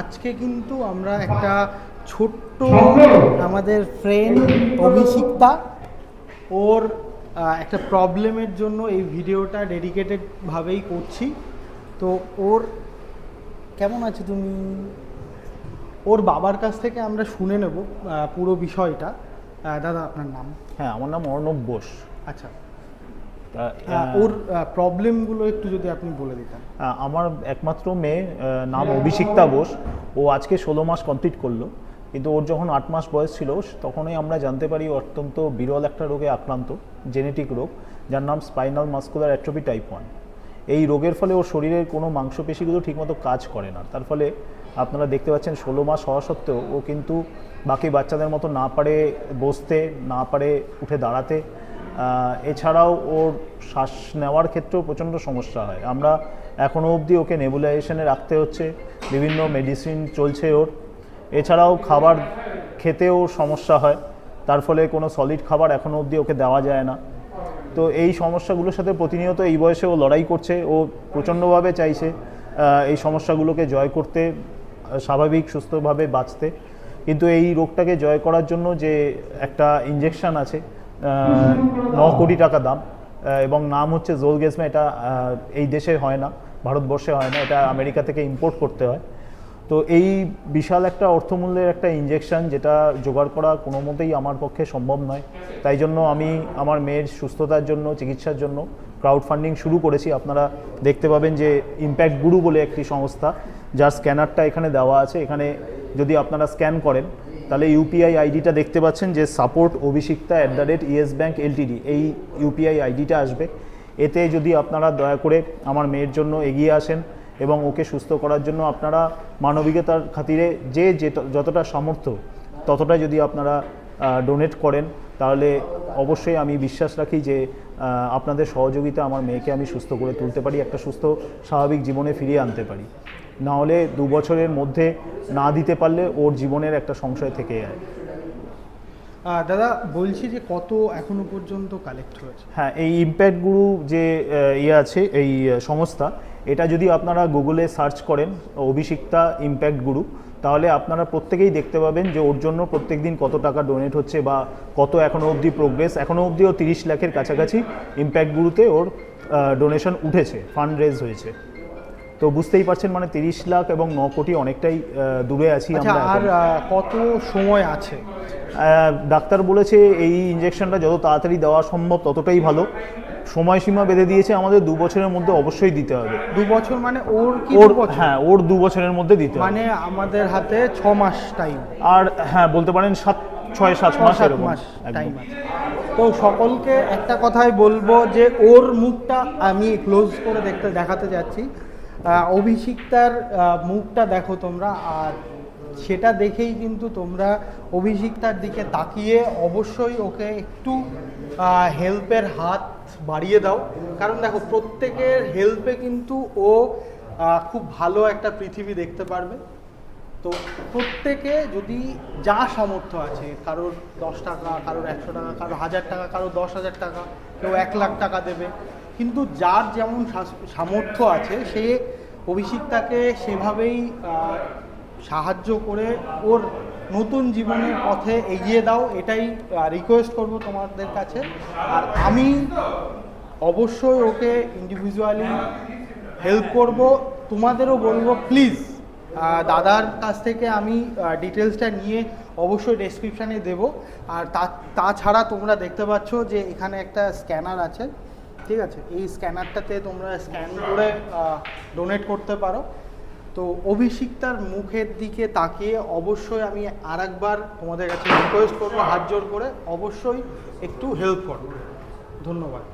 আজকে কিন্তু আমরা একটা ছোট্ট আমাদের ফ্রেন্ড অভিষিক্তা ওর একটা প্রবলেমের জন্য এই ভিডিওটা ডেডিকেটেডভাবেই করছি। তো ওর কেমন আছে তুমি? ওর বাবার কাছ থেকে আমরা শুনে নেব পুরো বিষয়টা। দাদা আপনার নাম? হ্যাঁ আমার নাম অর্ণব বোস। আচ্ছা। ওর প্রবলেমগুলো একটু যদি আপনি বলে দিতেন। আমার একমাত্র মেয়ে নাম অভিষিক্তা বোস। ও আজকে ষোলো মাস কমপ্লিট করল। কিন্তু ওর যখন আট মাস বয়স ছিল তখনই আমরা জানতে পারি অত্যন্ত বিরল একটা রোগে আক্রান্ত জেনেটিক রোগ যার নাম spinal muscular atrophy type one এই রোগের ফলে ওর শরীরের কোনো মাংসপেশিগুলো ঠিকমতো কাজ করে না। তার ফলে আপনারা দেখতে পাচ্ছেন ষোলো মাস হওয়া সত্ত্বেও ও কিন্তু বাকি বাচ্চাদের মতো না পারে বসতে না পারে উঠে দাঁড়াতে এছাড়াও ওর শ্বাস নেওয়ার ক্ষেত্রেও প্রচণ্ড সমস্যা হয়। আমরা এখনও অবধি ওকে নেবুলাইজেশনে রাখতে হচ্ছে। বিভিন্ন মেডিসিন চলছে ওর। এছাড়াও খাবার খেতেও সমস্যা হয়। তার ফলে কোনো সলিড খাবার এখনও অবধি ওকে দেওয়া যায় না। তো এই সমস্যাগুলোর সাথে প্রতিনিয়ত এই বয়সে ও লড়াই করছে। ও প্রচণ্ডভাবে চাইছে এই সমস্যাগুলোকে জয় করতে, স্বাভাবিক, সুস্থভাবে বাঁচতে। কিন্তু এই রোগটাকে জয় করার জন্য যে একটা ইঞ্জেকশন আছে ন কোটি টাকা দাম এবং নাম হচ্ছে জোলগেসমা এটা এই দেশে হয় না, ভারতবর্ষে হয় না, এটা আমেরিকা থেকে ইম্পোর্ট করতে হয়। তো এই বিশাল একটা অর্থমূল্যের একটা ইঞ্জেকশন যেটা জোগাড় করা কোনো মতেই আমার পক্ষে সম্ভব নয়। তাই জন্য আমি আমার মেয়ের সুস্থতার জন্য, চিকিৎসার জন্য ক্রাউড ফান্ডিং শুরু করেছি। আপনারা দেখতে পাবেন যে ইম্প্যাক্ট গুরু বলে একটি সংস্থা, যার স্ক্যানারটা এখানে দেওয়া আছে। এখানে যদি আপনারা স্ক্যান করেন তাহলে ইউপিআই আইডিটা দেখতে পাচ্ছেন যে support Abhishikta at the rate Yes Bank LTD, এই ইউপিআই আইডিটা আসবে। এতে যদি আপনারা দয়া করে আমার মেয়ের জন্য এগিয়ে আসেন এবং ওকে সুস্থ করার জন্য আপনারা মানবিকতার খাতিরে যে যেত- যতটা সামর্থ্য ততটা যদি আপনারা ডোনেট করেন, তাহলে অবশ্যই আমি বিশ্বাস রাখি যে আপনাদের সহযোগিতা আমার মেয়েকে আমি সুস্থ করে তুলতে পারি, একটা সুস্থ, স্বাভাবিক জীবনে ফিরিয়ে আনতে পারি। না হলে দু বছরের মধ্যে না দিতে পারলে ওর জীবনের একটা সংশয় থেকে যায়। দাদা বলছি যে কত এখনও পর্যন্ত কালেক্ট হয়েছে? হ্যাঁ এই ইম্প্যাক্ট গুরু যে ইয়ে আছে এই সংস্থা এটা যদি আপনারা গুগলে সার্চ করেন অভিষিক্তা ইম্প্যাক্ট গুরু তাহলে আপনারা প্রত্যেকেই দেখতে পাবেন যে ওর জন্য প্রত্যেক দিন কত টাকা ডোনেট হচ্ছে বা কত এখনও অবধি প্রোগ্রেস এখনও অবধি ও তিরিশ লাখের কাছাকাছি ইম্প্যাক্ট গুরুতে ওর ডোনেশন উঠেছে ফান্ড রেজ হয়েছে। তো বুঝতেই পারছেন মানে তিরিশ লাখ এবং ন কোটি অনেকটাই দূরে আছি আচ্ছা আমরা আর কত সময় আছে? ডাক্তার বলেছে এই ইঞ্জেকশনটা যত তাড়াতাড়ি দেওয়া সম্ভব ততটাই ভালো। সময়সীমা বেঁধে দিয়েছে আমাদের দু বছরের মধ্যে অবশ্যই দিতে হবে। দু বছর মানে ওর কি ওর হ্যাঁ ওর দু বছরের মধ্যে দিতে মানে আমাদের হাতে ছ মাস টাইম আর হ্যাঁ বলতে পারেন সাত ছয় সাত মাস এরকম। মাস টাইম তো সকলকে একটা কথাই বলব যে ওর মুখটা আমি ক্লোজ করে দেখতে দেখাতে যাচ্ছি। অভিষিক্তার মুখটা দেখো তোমরা, আর সেটা দেখেই কিন্তু তোমরা অভিষিক্তার দিকে তাকিয়ে অবশ্যই ওকে একটু হেল্পের হাত বাড়িয়ে দাও। কারণ দেখো, প্রত্যেকের হেল্পে কিন্তু ও খুব ভালো একটা পৃথিবী দেখতে পারবে। তো প্রত্যেকে যদি যা সামর্থ্য আছে, কারোর দশ টাকা, কারোর একশো টাকা, কারোর হাজার টাকা, কারোর দশ হাজার টাকা, কেউ এক লাখ টাকা দেবে কিন্তু যার যেমন সামর্থ্য আছে, সে অভিষিক্তাকে সেভাবেই সাহায্য করে ওর নতুন জীবনের পথে এগিয়ে দাও, এটাই রিকোয়েস্ট করব তোমাদের কাছে। আর আমি অবশ্যই ওকে ইন্ডিভিজুয়ালি হেল্প করব। তোমাদেরও বলব প্লিজ দাদার কাছ থেকে আমি ডিটেলসটা নিয়ে অবশ্যই ডেসক্রিপশানে দেব। আর তাছাড়া তোমরা দেখতে পাচ্ছ যে এখানে একটা স্ক্যানার আছে। ঠিক আছে? এই স্ক্যানারটাতে তোমরা স্ক্যান করে ডোনেট করতে পারো। তো অভিষিক্তার মুখের দিকে তাকিয়ে অবশ্যই আমি আর একবার তোমাদের কাছে রিকোয়েস্ট করব হাত জোর করে। অবশ্যই একটু হেল্প করব ধন্যবাদ।